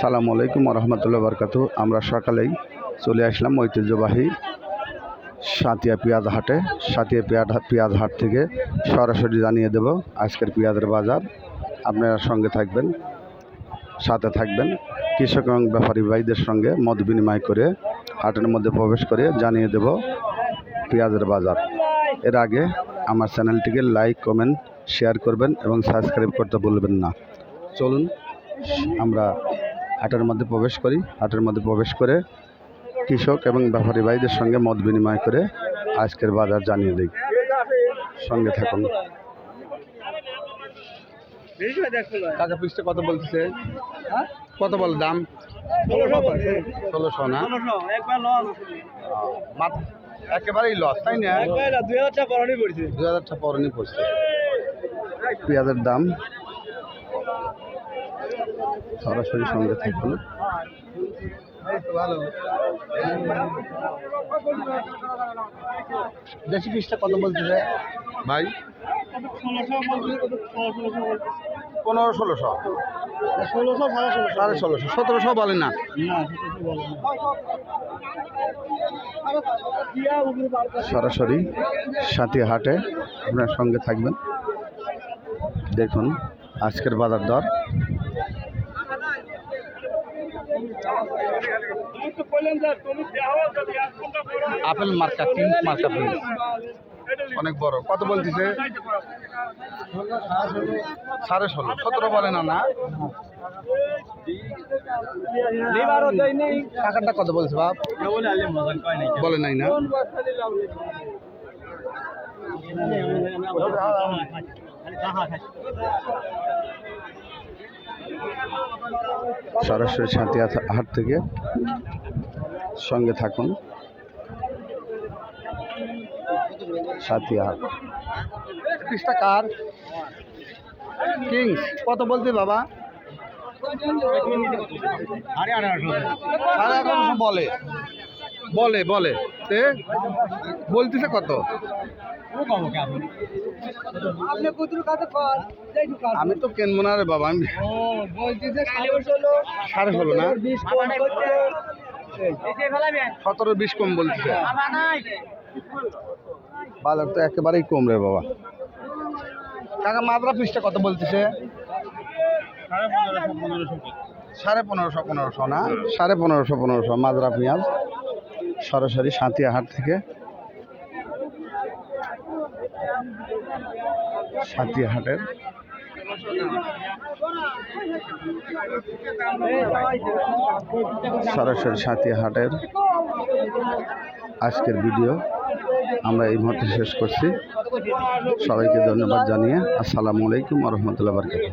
সালামু আলাইকুম রহমতুল্লাহ বরকাত আমরা সকালেই চলে আসলাম ঐতিহ্যবাহী সাঁতিয়া পেঁয়াজ হাটে। সাঁতিয়া পেঁয়াজ পেঁয়াজ হাট থেকে সরাসরি জানিয়ে দেব আজকের পেঁয়াজের বাজার। আপনারা সঙ্গে থাকবেন, সাথে থাকবেন। কৃষক এবং ব্যাপারী ভাইদের সঙ্গে মত বিনিময় করে, হাটের মধ্যে প্রবেশ করে জানিয়ে দেব পেঁয়াজের বাজার। এর আগে আমার চ্যানেলটিকে লাইক, কমেন্ট শেয়ার করবেন এবং সাবস্ক্রাইব করতে বলবেন না। চলুন আমরা হাটের মধ্যে প্রবেশ করি। হাটের মধ্যে প্রবেশ করে কৃষক এবং ব্যাপারী ভাইদের সঙ্গে মত বিনিময় করে আজকের বাজার জানিয়ে দিই। সঙ্গে থাকুন। টাকা পিসটা কত বলতেছে? কত বল দাম? ষোলোশো না? একেবারেই লস তাই না? দুই হাজার টাকা পড়ানি পড়ছে। দু হাজার টাকা পরনি পড়ছে। পেঁয়াজের দাম সরাসরি সঙ্গে থাকুন। দেশি পিসটা কত বলতেছে ভাই? পনেরো ষোলোশো। ষোলোশো সাড়ে ষোলোশো। সাড়ে ষোলোশো। সতেরোশো বলে না। সরাসরি সাথী হাটে আপনার সঙ্গে থাকবেন। দেখুন আজকের বাজার দর। আপেল মার্কা তিন মার্কা অনেক বড়। কত বলতেছে? সাড়ে ষোলো। সতেরো বলে না না? টাকাটা কত বলছে বাপ? বলে নাই না? সরাসরি সাথী হাট থেকে সঙ্গে থাকুন। সাথী হাট পিসটা কার? কিংস কত বলতে বাবা? বলে। বলে বলে। তে বলতেছে কত? আমি তো কেনবো না রে বাবা আমি ও বলতেছে সাড়ে ষোলো না? সতেরো বিশ কম বলতেছে ভালো তো একেবারেই কম রে বাবা। টাকা মাদ্রা পিসটা কত বলতেছে? সাড়ে পনেরোশো পনেরোশো না? সাড়ে পনেরোশো পনেরোশো। মাদ্রা পেঁয়াজ সরাসরি সাঁতিয়া হাট থেকে সাঁতিয়া হাটের সরাসরি সাতিয়াহাটের আজকের ভিডিও আমরা এই মুহূর্তে শেষ করছি। সবাইকে ধন্যবাদ জানিয়ে আসসালামু আলাইকুম রহমতুল্লাহ বারকাতুহ।